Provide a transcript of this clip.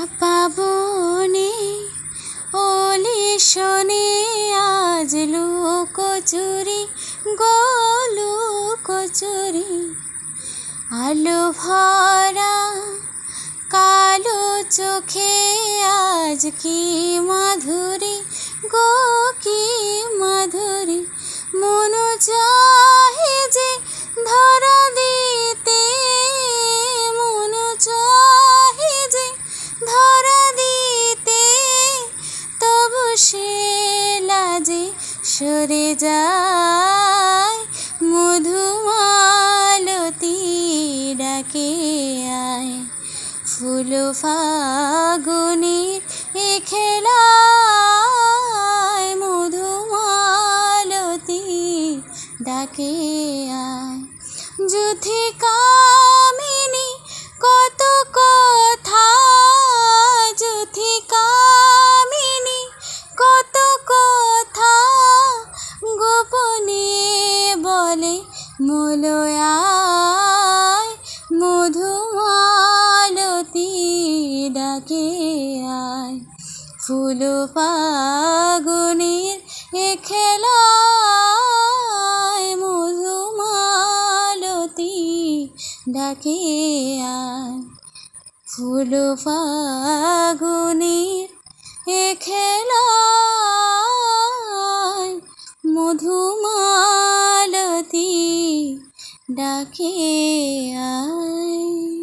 চাপা বনে ওলি শোনে আজ লোক চুরি গোলু কচুরি আলো ভরা, কালো চোখে আজ কি মাধুরী? সরে যায় মধুমালতি ডাকে আয়। ফুল ফাগুনের এ খেলায় মধুমালতি ডাকে আয়। যুথি বলে, মলয়ায় মধুমালতি ডাকে আয়। ফুল ফাগুনের এ খেলায় মধুমালতি ডাকে আয়। ফুল ফাগুনের এ খেলায় সাথী ডাকে আয়।